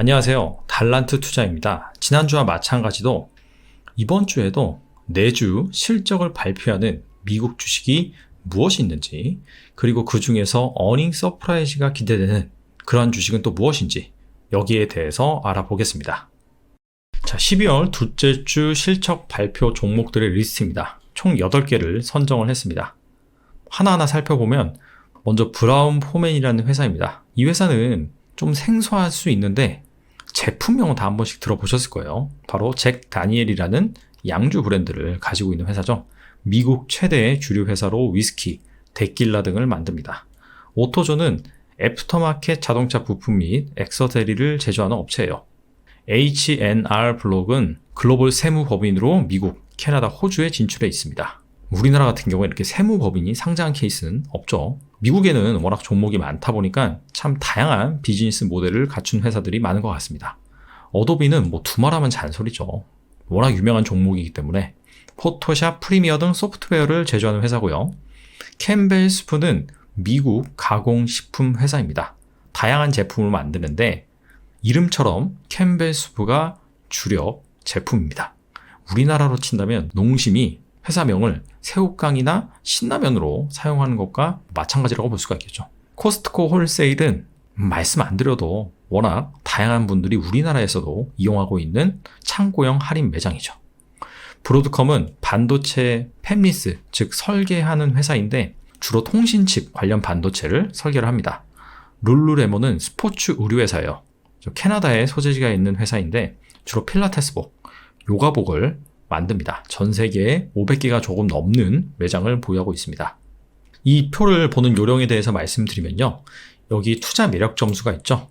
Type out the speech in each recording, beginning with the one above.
안녕하세요. 달란트 투자입니다. 지난주와 마찬가지로 이번 주에도 내주 실적을 발표하는 미국 주식이 무엇이 있는지, 그리고 그 중에서 어닝 서프라이즈가 기대되는 그런 주식은 또 무엇인지 여기에 대해서 알아보겠습니다. 자, 12월 둘째 주 실적 발표 종목들의 리스트입니다. 총 8개를 선정을 했습니다. 하나하나 살펴보면 먼저 브라운 포맨이라는 회사입니다. 이 회사는 좀 생소할 수 있는데 제품명은 다 한 번씩 들어보셨을 거예요. 바로 잭 다니엘이라는 양주 브랜드를 가지고 있는 회사죠. 미국 최대의 주류 회사로 위스키, 데킬라 등을 만듭니다. 오토존은 애프터마켓 자동차 부품 및 액세서리를 제조하는 업체예요. H&R 블록은 글로벌 세무 법인으로 미국, 캐나다, 호주에 진출해 있습니다. 우리나라 같은 경우에 이렇게 세무 법인이 상장한 케이스는 없죠. 미국에는 워낙 종목이 많다 보니까 참 다양한 비즈니스 모델을 갖춘 회사들이 많은 것 같습니다. 어도비는 뭐 두말하면 잔소리죠. 워낙 유명한 종목이기 때문에 포토샵, 프리미어 등 소프트웨어를 제조하는 회사고요. 캠벨 스프는 미국 가공식품 회사입니다. 다양한 제품을 만드는데 이름처럼 캠벨 스프가 주력 제품입니다. 우리나라로 친다면 농심이 회사명을 새우깡이나 신라면으로 사용하는 것과 마찬가지라고 볼 수가 있겠죠. 코스트코 홀세일은 말씀 안 드려도 워낙 다양한 분들이 우리나라에서도 이용하고 있는 창고형 할인 매장이죠. 브로드컴은 반도체 팹리스, 즉 설계하는 회사인데 주로 통신칩 관련 반도체를 설계를 합니다. 룰루레몬은 스포츠 의류 회사예요. 캐나다에 소재지가 있는 회사인데 주로 필라테스복, 요가복을 만듭니다. 전 세계에 500개가 조금 넘는 매장을 보유하고 있습니다. 이 표를 보는 요령에 대해서 말씀드리면요. 여기 투자 매력 점수가 있죠.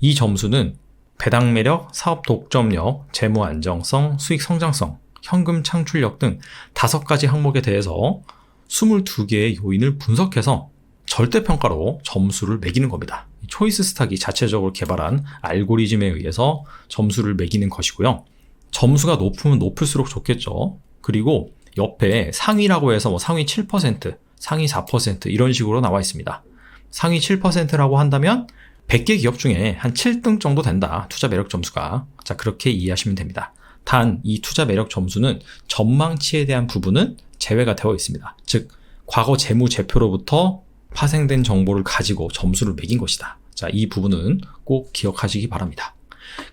이 점수는 배당 매력, 사업 독점력, 재무 안정성, 수익 성장성, 현금 창출력 등 다섯 가지 항목에 대해서 22개의 요인을 분석해서 절대평가로 점수를 매기는 겁니다. 초이스 스탁이 자체적으로 개발한 알고리즘에 의해서 점수를 매기는 것이고요. 점수가 높으면 높을수록 좋겠죠. 그리고 옆에 상위라고 해서 뭐 상위 7%, 상위 4% 이런 식으로 나와 있습니다. 상위 7%라고 한다면 100개 기업 중에 한 7등 정도 된다. 투자 매력 점수가. 자, 그렇게 이해하시면 됩니다. 단, 이 투자 매력 점수는 전망치에 대한 부분은 제외가 되어 있습니다. 즉, 과거 재무 제표로부터 파생된 정보를 가지고 점수를 매긴 것이다. 자, 이 부분은 꼭 기억하시기 바랍니다.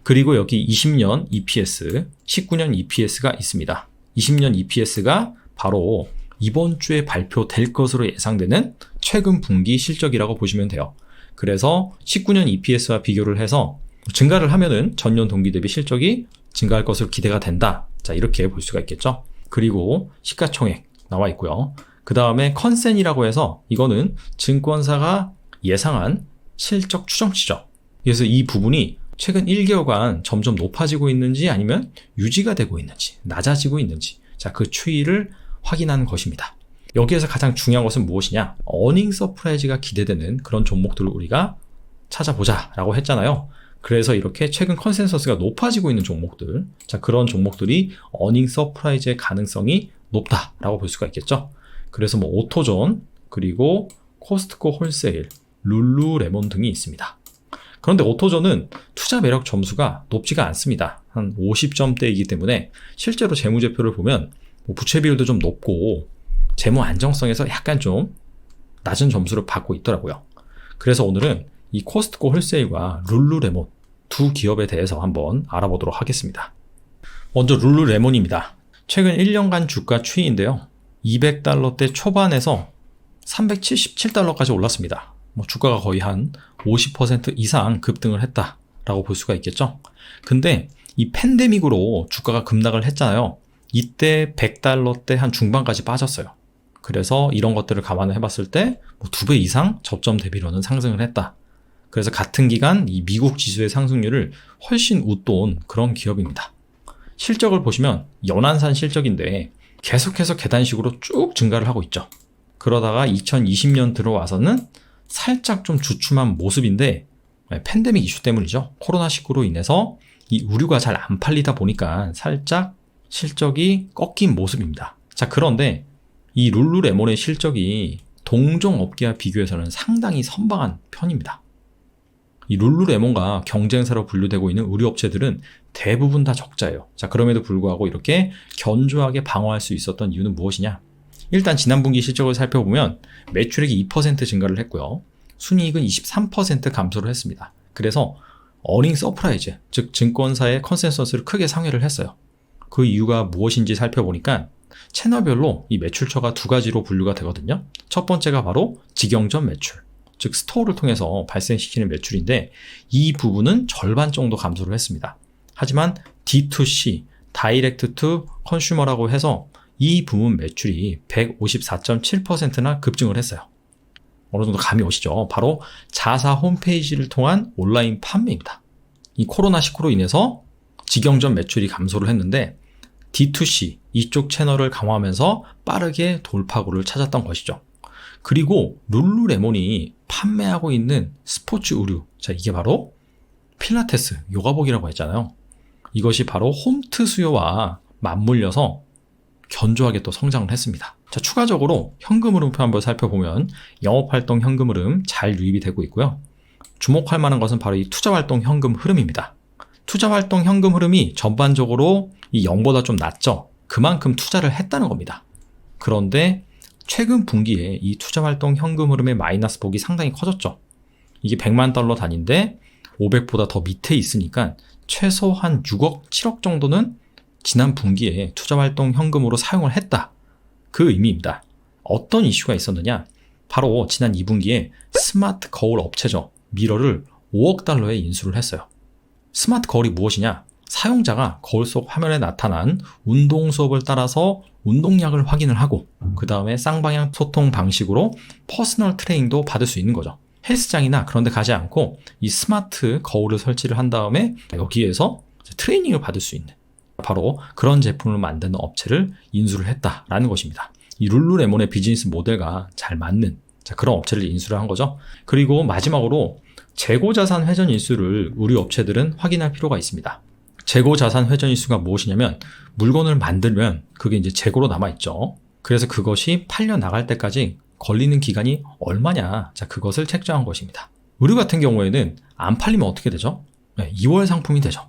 그리고 여기 20년 EPS, 19년 EPS가 있습니다. 20년 EPS가 바로 이번 주에 발표될 것으로 예상되는 최근 분기 실적이라고 보시면 돼요. 그래서 19년 EPS와 비교를 해서 증가를 하면은 전년 동기 대비 실적이 증가할 것으로 기대가 된다. 자, 이렇게 볼 수가 있겠죠. 그리고 시가총액 나와 있고요. 그 다음에 컨센이라고 해서 이거는 증권사가 예상한 실적 추정치죠. 그래서 이 부분이 최근 1개월간 점점 높아지고 있는지 아니면 유지가 되고 있는지, 낮아지고 있는지, 자, 그 추이를 확인하는 것입니다. 여기에서 가장 중요한 것은 무엇이냐? 어닝 서프라이즈가 기대되는 그런 종목들을 우리가 찾아보자 라고 했잖아요. 그래서 이렇게 최근 컨센서스가 높아지고 있는 종목들, 자, 그런 종목들이 어닝 서프라이즈의 가능성이 높다라고 볼 수가 있겠죠. 그래서 뭐 오토존, 그리고 코스트코 홀세일, 룰루레몬 등이 있습니다. 그런데 오토존은 투자 매력 점수가 높지가 않습니다. 한 50점대이기 때문에 실제로 재무제표를 보면 뭐 부채 비율도 좀 높고 재무 안정성에서 약간 좀 낮은 점수를 받고 있더라고요. 그래서 오늘은 이 코스트코 홀세일과 룰루레몬 두 기업에 대해서 한번 알아보도록 하겠습니다. 먼저 룰루레몬입니다. 최근 1년간 주가 추이인데요. 200달러대 초반에서 377달러까지 올랐습니다. 뭐 주가가 거의 한 50% 이상 급등을 했다라고 볼 수가 있겠죠. 근데 이 팬데믹으로 주가가 급락을 했잖아요. 이때 100달러 대 한 중반까지 빠졌어요. 그래서 이런 것들을 감안해 봤을 때뭐두배 이상 저점 대비로는 상승을 했다. 그래서 같은 기간 이 미국 지수의 상승률을 훨씬 웃돈 그런 기업입니다. 실적을 보시면 연안산 실적인데 계속해서 계단식으로 쭉 증가를 하고 있죠. 그러다가 2020년 들어와서는 살짝 좀 주춤한 모습인데 네, 팬데믹 이슈 때문이죠. 코로나19로 인해서 이 우류가 잘 안 팔리다 보니까 살짝 실적이 꺾인 모습입니다. 자, 그런데 이 룰루레몬의 실적이 동종 업계와 비교해서는 상당히 선방한 편입니다. 이 룰루레몬과 경쟁사로 분류되고 있는 의류 업체들은 대부분 다 적자예요. 자, 그럼에도 불구하고 이렇게 견조하게 방어할 수 있었던 이유는 무엇이냐? 일단 지난 분기 실적을 살펴보면 매출액이 2% 증가를 했고요. 순이익은 23% 감소를 했습니다. 그래서 어닝 서프라이즈, 즉 증권사의 컨센서스를 크게 상회를 했어요. 그 이유가 무엇인지 살펴보니까 채널별로 이 매출처가 두 가지로 분류가 되거든요. 첫 번째가 바로 직영점 매출, 즉 스토어를 통해서 발생시키는 매출인데 이 부분은 절반 정도 감소를 했습니다. 하지만 D2C, 다이렉트 투 컨슈머라고 해서 이 부문 매출이 154.7%나 급증을 했어요. 어느 정도 감이 오시죠? 바로 자사 홈페이지를 통한 온라인 판매입니다. 이 코로나19로 인해서 직영점 매출이 감소를 했는데 D2C 이쪽 채널을 강화하면서 빠르게 돌파구를 찾았던 것이죠. 그리고 룰루레몬이 판매하고 있는 스포츠 의류, 자 이게 바로 필라테스, 요가복이라고 했잖아요. 이것이 바로 홈트 수요와 맞물려서 견조하게 또 성장을 했습니다. 자, 추가적으로 현금 흐름표 한번 살펴보면 영업활동 현금 흐름 잘 유입이 되고 있고요. 주목할 만한 것은 바로 이 투자활동 현금 흐름입니다. 투자활동 현금 흐름이 전반적으로 이 0보다 좀 낮죠. 그만큼 투자를 했다는 겁니다. 그런데 최근 분기에 이 투자활동 현금 흐름의 마이너스 폭이 상당히 커졌죠. 이게 100만 달러 단위인데 500보다 더 밑에 있으니까 최소 한 6억, 7억 정도는 지난 분기에 투자활동 현금으로 사용을 했다. 그 의미입니다. 어떤 이슈가 있었느냐? 바로 지난 2분기에 스마트 거울 업체죠. 미러를 5억 달러에 인수를 했어요. 스마트 거울이 무엇이냐? 사용자가 거울 속 화면에 나타난 운동 수업을 따라서 운동량을 확인을 하고 그 다음에 쌍방향 소통 방식으로 퍼스널 트레이닝도 받을 수 있는 거죠. 헬스장이나 그런 데 가지 않고 이 스마트 거울을 설치를 한 다음에 여기에서 트레이닝을 받을 수 있는 바로 그런 제품을 만드는 업체를 인수를 했다라는 것입니다. 이 룰루레몬의 비즈니스 모델과 잘 맞는 그런 업체를 인수를 한 거죠. 그리고 마지막으로 재고자산 회전 일수를 우리 업체들은 확인할 필요가 있습니다. 재고자산 회전 일수가 무엇이냐면 물건을 만들면 그게 이제 재고로 남아있죠. 그래서 그것이 팔려 나갈 때까지 걸리는 기간이 얼마냐. 자, 그것을 책정한 것입니다. 의류 같은 경우에는 안 팔리면 어떻게 되죠? 네, 2월 상품이 되죠.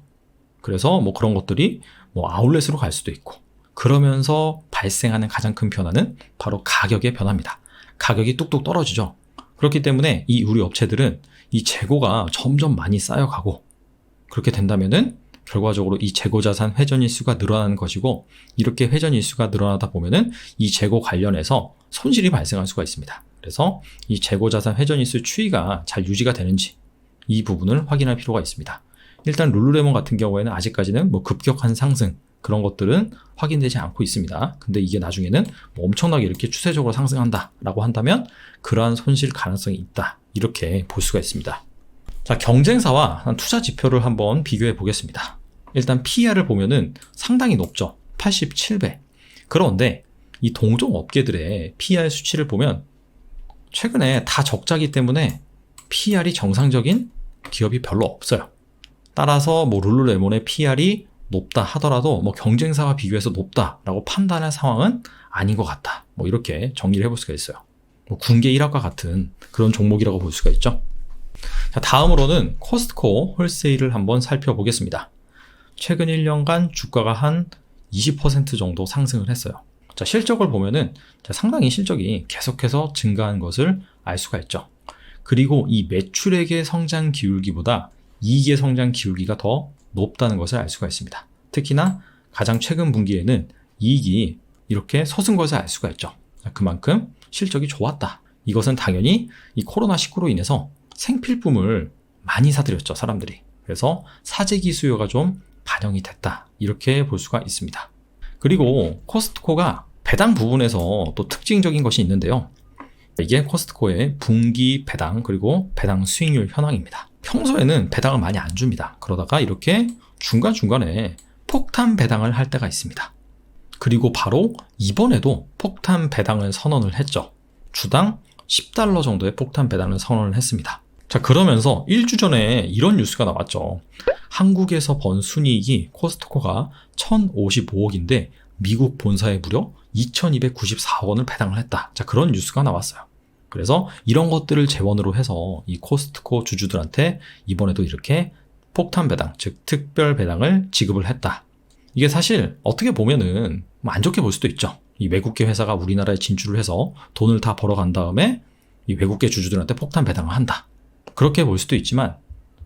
그래서 뭐 그런 것들이 뭐 아울렛으로 갈 수도 있고 그러면서 발생하는 가장 큰 변화는 바로 가격의 변화입니다. 가격이 뚝뚝 떨어지죠. 그렇기 때문에 이 우리 업체들은 이 재고가 점점 많이 쌓여가고 그렇게 된다면은 결과적으로 이 재고 자산 회전 일수가 늘어나는 것이고 이렇게 회전 일수가 늘어나다 보면은 이 재고 관련해서 손실이 발생할 수가 있습니다. 그래서 이 재고 자산 회전 일수 추이가 잘 유지가 되는지 이 부분을 확인할 필요가 있습니다. 일단 룰루레몬 같은 경우에는 아직까지는 뭐 급격한 상승 그런 것들은 확인되지 않고 있습니다. 근데 이게 나중에는 뭐 엄청나게 이렇게 추세적으로 상승한다라고 한다면 그러한 손실 가능성이 있다. 이렇게 볼 수가 있습니다. 자, 경쟁사와 투자 지표를 한번 비교해 보겠습니다. 일단 PER을 보면은 상당히 높죠. 87배. 그런데 이 동종 업계들의 PER 수치를 보면 최근에 다 적자기 때문에 PER이 정상적인 기업이 별로 없어요. 따라서 뭐 룰루레몬의 PR이 높다 하더라도 뭐 경쟁사와 비교해서 높다라고 판단할 상황은 아닌 것 같다. 뭐 이렇게 정리를 해볼 수가 있어요. 뭐 군계 1학과 같은 그런 종목이라고 볼 수가 있죠. 자, 다음으로는 코스트코 홀세일을 한번 살펴보겠습니다. 최근 1년간 주가가 한 20% 정도 상승을 했어요. 자, 실적을 보면은 상당히 실적이 계속해서 증가한 것을 알 수가 있죠. 그리고 이 매출액의 성장 기울기보다 이익의 성장 기울기가 더 높다는 것을 알 수가 있습니다. 특히나 가장 최근 분기에는 이익이 이렇게 서은 것을 알 수가 있죠. 그만큼 실적이 좋았다. 이것은 당연히 이 코로나19로 인해서 생필품을 많이 사들였죠, 사람들이. 그래서 사재기 수요가 좀 반영이 됐다. 이렇게 볼 수가 있습니다. 그리고 코스트코가 배당 부분에서 또 특징적인 것이 있는데요. 이게 코스트코의 분기 배당 그리고 배당 수익률 현황입니다. 평소에는 배당을 많이 안 줍니다. 그러다가 이렇게 중간중간에 폭탄 배당을 할 때가 있습니다. 그리고 바로 이번에도 폭탄 배당을 선언을 했죠. 주당 10달러 정도의 폭탄 배당을 선언을 했습니다. 자, 그러면서 1주 전에 이런 뉴스가 나왔죠. 한국에서 번 순이익이 코스트코가 1,055억인데 미국 본사에 무려 2,294억 원을 배당을 했다. 자, 그런 뉴스가 나왔어요. 그래서 이런 것들을 재원으로 해서 이 코스트코 주주들한테 이번에도 이렇게 폭탄 배당, 즉 특별 배당을 지급을 했다. 이게 사실 어떻게 보면은 뭐안 좋게 볼 수도 있죠. 이 외국계 회사가 우리나라에 진출을 해서 돈을 다 벌어간 다음에 이 외국계 주주들한테 폭탄 배당을 한다. 그렇게 볼 수도 있지만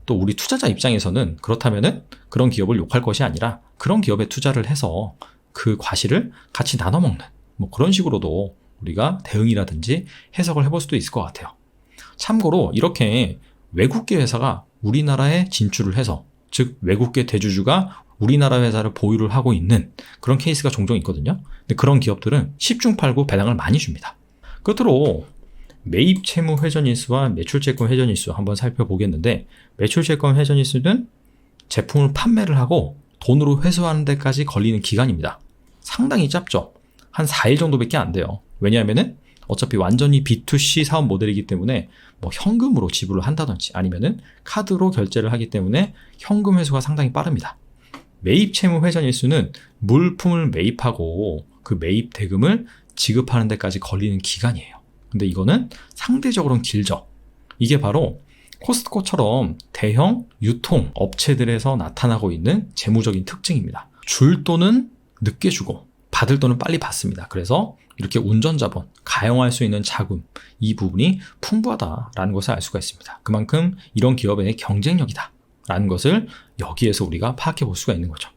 또 우리 투자자 입장에서는 그렇다면은 그런 기업을 욕할 것이 아니라 그런 기업에 투자를 해서 그 과실을 같이 나눠 먹는 뭐 그런 식으로도 우리가 대응이라든지 해석을 해볼 수도 있을 것 같아요. 참고로 이렇게 외국계 회사가 우리나라에 진출을 해서 즉 외국계 대주주가 우리나라 회사를 보유를 하고 있는 그런 케이스가 종종 있거든요. 근데 그런 기업들은 10중 8구 배당을 많이 줍니다. 끝으로 매입 채무 회전일수와 매출채권 회전일수 한번 살펴보겠는데 매출채권 회전일수는 제품을 판매를 하고 돈으로 회수하는 데까지 걸리는 기간입니다. 상당히 짧죠. 한 4일 정도밖에 안 돼요. 왜냐하면은 어차피 완전히 B2C 사업 모델이기 때문에 뭐 현금으로 지불을 한다든지 아니면은 카드로 결제를 하기 때문에 현금 회수가 상당히 빠릅니다. 매입 채무 회전 일수는 물품을 매입하고 그 매입 대금을 지급하는 데까지 걸리는 기간이에요. 근데 이거는 상대적으로는 길죠. 이게 바로 코스트코처럼 대형 유통 업체들에서 나타나고 있는 재무적인 특징입니다. 줄 돈은 늦게 주고 받을 돈은 빨리 받습니다. 그래서 이렇게 운전 자본, 가용할 수 있는 자금 이 부분이 풍부하다라는 것을 알 수가 있습니다. 그만큼 이런 기업의 경쟁력이다. 라는 것을 여기에서 우리가 파악해 볼 수가 있는 거죠.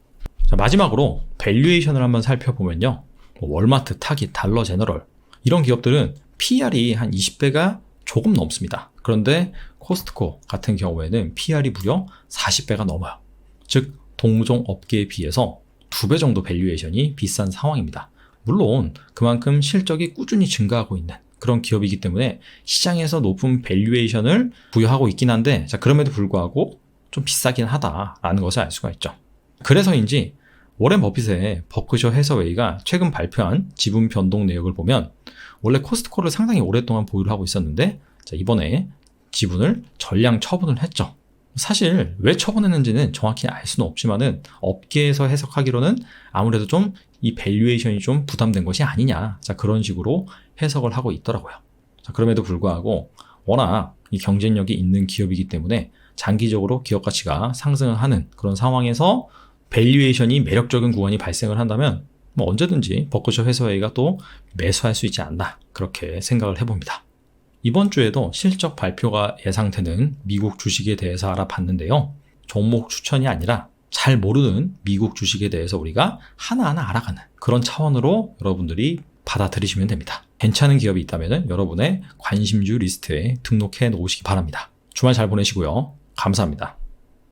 자, 마지막으로 밸류에이션을 한번 살펴보면요. 뭐 월마트, 타깃, 달러 제너럴 이런 기업들은 PR이 한 20배가 조금 넘습니다. 그런데 코스트코 같은 경우에는 PR이 무려 40배가 넘어요. 즉 동종 업계에 비해서 2배 정도 밸류에이션이 비싼 상황입니다. 물론 그만큼 실적이 꾸준히 증가하고 있는 그런 기업이기 때문에 시장에서 높은 밸류에이션을 부여하고 있긴 한데 자 그럼에도 불구하고 좀 비싸긴 하다라는 것을 알 수가 있죠. 그래서인지 워렌 버핏의 버크셔 해서웨이가 최근 발표한 지분 변동 내역을 보면 원래 코스트코를 상당히 오랫동안 보유를 하고 있었는데 자, 이번에 지분을 전량 처분을 했죠. 사실 왜 처분했는지는 정확히 알 수는 없지만은 업계에서 해석하기로는 아무래도 좀 이 밸류에이션이 좀 부담된 것이 아니냐. 자, 그런 식으로 해석을 하고 있더라고요. 자, 그럼에도 불구하고 워낙 이 경쟁력이 있는 기업이기 때문에 장기적으로 기업 가치가 상승을 하는 그런 상황에서 밸류에이션이 매력적인 구간이 발생을 한다면 뭐 언제든지 버크셔 회사회가 또 매수할 수 있지 않나 그렇게 생각을 해봅니다. 이번 주에도 실적 발표가 예상되는 미국 주식에 대해서 알아봤는데요. 종목 추천이 아니라 잘 모르는 미국 주식에 대해서 우리가 하나하나 알아가는 그런 차원으로 여러분들이 받아들이시면 됩니다. 괜찮은 기업이 있다면 여러분의 관심주 리스트에 등록해 놓으시기 바랍니다. 주말 잘 보내시고요. 감사합니다.